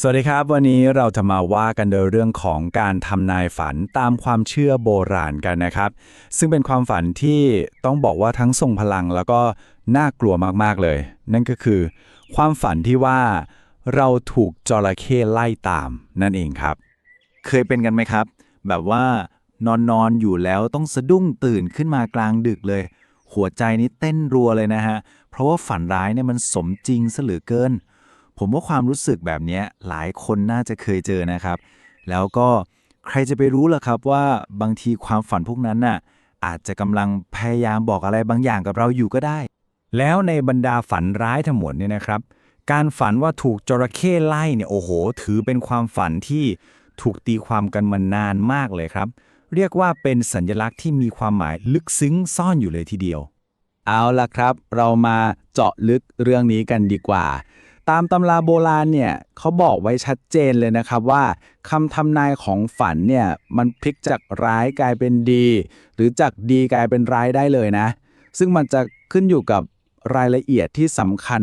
สวัสดีครับ วันนี้เราจะมาว่ากันโดยเรื่องของการทำนายฝันตามความเชื่อโบราณกันนะครับ ซึ่งเป็นความฝันที่ต้องบอกว่าทั้งทรงพลังแล้วก็น่ากลัวมากๆเลย นั่นก็คือ ความฝันที่ว่าเราถูกจระเข้ไล่ตามนั่นเองครับ เคยเป็นกันไหมครับ แบบว่านอนนอนอยู่แล้วต้องสะดุ้งตื่นขึ้นมากลางดึกเลย หัวใจนี้เต้นรัวเลยนะฮะเพราะว่าฝันร้ายเนี่ยมันสมจริงซะเหลือเกิน ผมว่าความรู้สึกแบบนี้หลายคนน่าจะเคยเจอนะครับ แล้วก็ใครจะไปรู้ล่ะครับว่าบางทีความฝันพวกนั้นน่ะอาจจะกำลังพยายามบอกอะไรบางอย่างกับเราอยู่ก็ได้ แล้วในบรรดาฝันร้ายทั้งหมดเนี่ยนะครับ การฝันว่าถูกจระเข้ไล่เนี่ยโอ้โห ถือเป็นความฝันที่ถูกตีความกันมานานมากเลยครับ เรียกว่าเป็นสัญลักษณ์ที่มีความหมายลึกซึ้งซ่อนอยู่เลยทีเดียว เอาล่ะครับ เรามาเจาะลึกเรื่องนี้กันดีกว่า ตามตำราโบราณเนี่ยเขาบอกไว้ชัดเจนเลยนะครับว่าคำทำนายของฝันเนี่ยมันพลิกจากร้ายกลายเป็นดี หรือจากดีกลายเป็นร้ายได้เลยนะ ซึ่งมันจะขึ้นอยู่กับรายละเอียดที่สำคัญ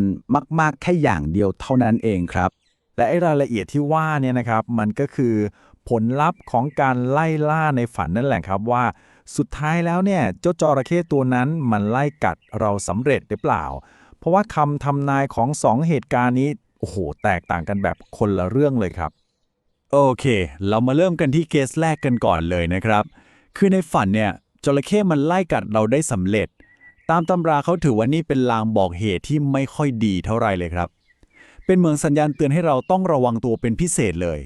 มาก ๆ แค่อย่างเดียวเท่านั้นเองครับ และไอ้รายละเอียดที่ว่าเนี่ยนะครับ มันก็คือผลลัพธ์ของการไล่ล่าในฝันนั่นแหละครับว่า สุดท้ายแล้วเนี่ยเจ้าจระเข้ตัวนั้นมันไล่กัดเราสำเร็จหรือเปล่า ราะว่าคำทำนายของสองเหตุการณ์นี้ โอ้โห แตกต่างกันแบบคนละเรื่องเลยครับ โอเค เรามาเริ่มกันที่เคสแรกกันก่อนเลยนะครับ คือในฝันเนี่ยจระเข้มันไล่กัดเราได้สำเร็จ ตามตำราเขาถือว่านี่เป็นลางบอกเหตุที่ไม่ค่อยดีเท่าไหรเลยครับ เป็นเหมือนสัญญาณเตือนให้เราต้องระวังตัวเป็นพิเศษเลย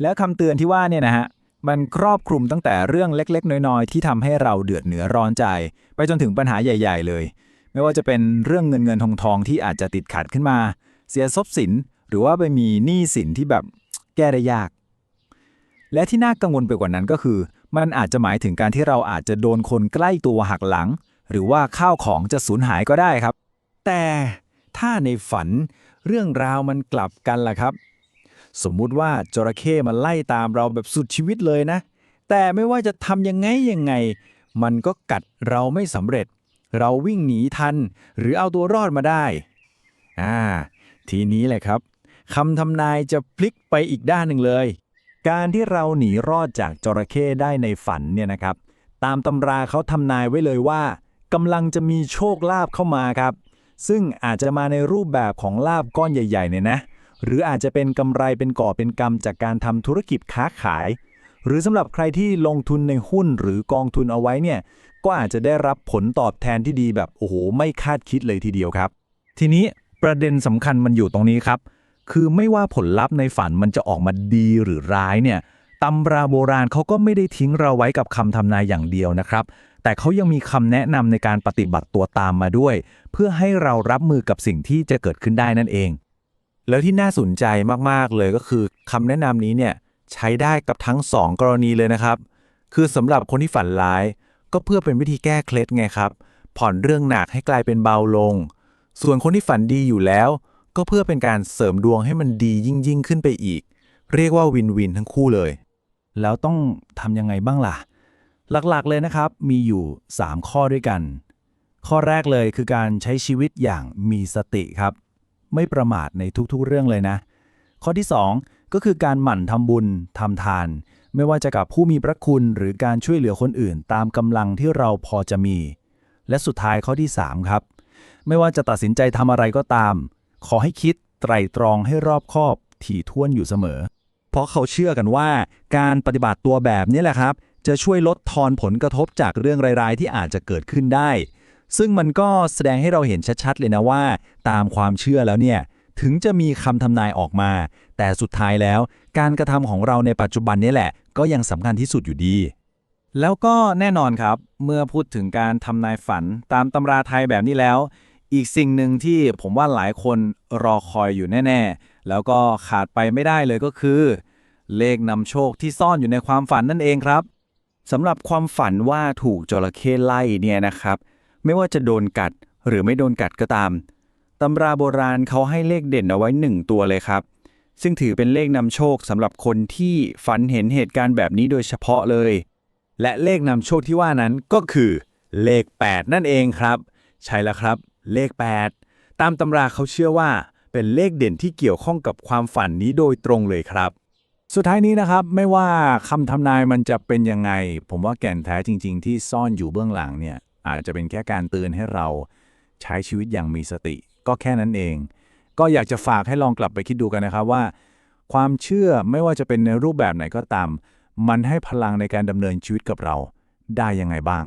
แล้วคำเตือนที่ว่าเนี่ยนะฮะมันครอบคลุมตั้งแต่เรื่องเล็ก ๆ น้อย ๆ ที่ทำให้เราเดือดเหนือร้อนใจ ไปจนถึงปัญหาใหญ่ ๆ เลย ไม่ว่าจะเป็นเรื่องเงินเงินทองทองที่อาจจะติดขัดขึ้นมา เสียทรัพย์สิน หรือว่าไปมีหนี้สินที่แบบแก้ได้ยาก และที่น่ากังวลไปกว่านั้นก็คือ มันอาจจะหมายถึงการที่เราอาจจะโดนคนใกล้ตัวหักหลัง หรือว่าข้าวของจะสูญหายก็ได้ครับ แต่ถ้าในฝันเรื่องราวมันกลับกันล่ะครับ สมมุติว่าจระเข้มันไล่ตามเราแบบสุดชีวิตเลยนะ แต่ไม่ว่าจะทำยังไงยังไง มันก็กัดเราไม่สำเร็จ เราวิ่งหนีทัน หรือเอาตัวรอดมาได้อ่าทีนี้แหละครับคำทำนายจะพลิกไปอีกด้านหนึ่งเลย การที่เราหนีรอดจากจระเข้ได้ในฝันเนี่ยนะครับ ตามตำราเขาทำนายไว้เลยว่ากำลังจะมีโชคลาภเข้ามาครับ ซึ่งอาจจะมาในรูปแบบของลาบก้อนใหญ่ๆเนี่ยนะ หรืออาจจะเป็นกำไรเป็นก่อเป็นกำจากการทำธุรกิจค้าขาย หรือสำหรับใครที่ลงทุนในหุ้นหรือกองทุนเอาไว้เนี่ยก็อาจจะได้รับผลตอบแทนที่ดีแบบโอ้โหไม่คาดคิดเลยทีเดียวครับ ทีนี้ประเด็นสำคัญมันอยู่ตรงนี้ครับ คือไม่ว่าผลลัพธ์ในฝันมันจะออกมาดีหรือร้ายเนี่ยตำราโบราณเขาก็ไม่ได้ทิ้งเราไว้กับคำทำนายอย่างเดียวนะครับ แต่เขายังมีคำแนะนำในการปฏิบัติตัวตามมาด้วย เพื่อให้เรารับมือกับสิ่งที่จะเกิดขึ้นได้นั่นเอง แล้วที่น่าสนใจมากๆเลยก็คือคำแนะนำนี้เนี่ย ใช้ได้กับทั้ง 2 กรณีเลยนะครับ คือสำหรับคนที่ฝันร้าย ก็เพื่อเป็นวิธีแก้เคล็ดไงครับ ผ่อนเรื่องหนักให้กลายเป็นเบาลง ส่วนคนที่ฝันดีอยู่แล้ว ก็เพื่อเป็นการเสริมดวงให้มันดียิ่งยิ่งขึ้นไปอีก เรียกว่าวินวินทั้งคู่เลย แล้วต้องทำยังไงบ้างล่ะ หลักๆเลยนะครับ มีอยู่ 3 ข้อด้วยกัน ข้อแรกเลยคือการใช้ชีวิตอย่างมีสติครับ ไม่ประมาทในทุกๆเรื่องเลยนะ ข้อที่ 2 ก็คือการหมั่นทำบุญทำทาน ไม่ว่าจะกับผู้มีพระคุณหรือการช่วยเหลือคนอื่น ตามกำลังที่เราพอจะมี และสุดท้ายข้อที่ 3 ครับ ไม่ว่าจะตัดสินใจทำอะไรก็ตาม ขอให้คิดไตรตรองให้รอบคอบถี่ถ้วนอยู่เสมอ เพราะเขาเชื่อกันว่า การปฏิบัติตัวแบบนี้แหละครับ จะช่วยลดทอนผลกระทบจากเรื่องร้ายๆ ที่อาจจะเกิดขึ้นได้ ซึ่งมันก็แสดงให้เราเห็นชัดๆ เลยนะว่า ตามความเชื่อแล้วเนี่ย ถึงจะมีคำทำนายออกมา แต่สุดท้ายแล้ว การกระทำของเราในปัจจุบันนี้แหละ ก็ยังสำคัญที่สุดอยู่ดี แล้วก็แน่นอนครับ เมื่อพูดถึงการทำนายฝันตามตำราไทยแบบนี้แล้ว อีกสิ่งหนึ่งที่ผมว่าหลายคนรอคอยอยู่แน่ ๆ แล้วก็ขาดไปไม่ได้เลยก็คือ เลขนำโชคที่ซ่อนอยู่ในความฝันนั่นเองครับสำหรับความฝันว่าถูกจระเข้ไล่เนี่ยนะครับ ไม่ว่าจะโดนกัดหรือไม่โดนกัดก็ตาม ตำราโบราณเขาให้เลขเด่นเอาไว้หนึ่งตัวเลยครับ ซึ่งถือเป็นเลขนำโชคสำหรับคนที่ฝันเห็นเหตุการณ์แบบนี้โดยเฉพาะเลย และเลขนำโชคที่ว่านั้นก็คือ เลข 8 นั่นเองครับ ใช่แล้วครับ เลข 8 ตามตำราเขาเชื่อว่า เป็นเลขเด่นที่เกี่ยวข้องกับความฝันนี้โดยตรงเลยครับ สุดท้ายนี้นะครับไม่ว่าคำทำนายมันจะเป็นยังไง ผมว่าแก่นแท้จริง ๆ ที่ซ่อนอยู่เบื้องหลังเนี่ยอาจจะเป็นแค่การเตือนให้เราใช้ชีวิตอย่างมีสติ ก็แค่นั้นเอง ก็อยากจะฝากให้ลองกลับไปคิดดูกันนะครับว่า ความเชื่อไม่ว่าจะเป็นในรูปแบบไหนก็ตาม มันให้พลังในการดำเนินชีวิตกับเราได้ยังไงบ้าง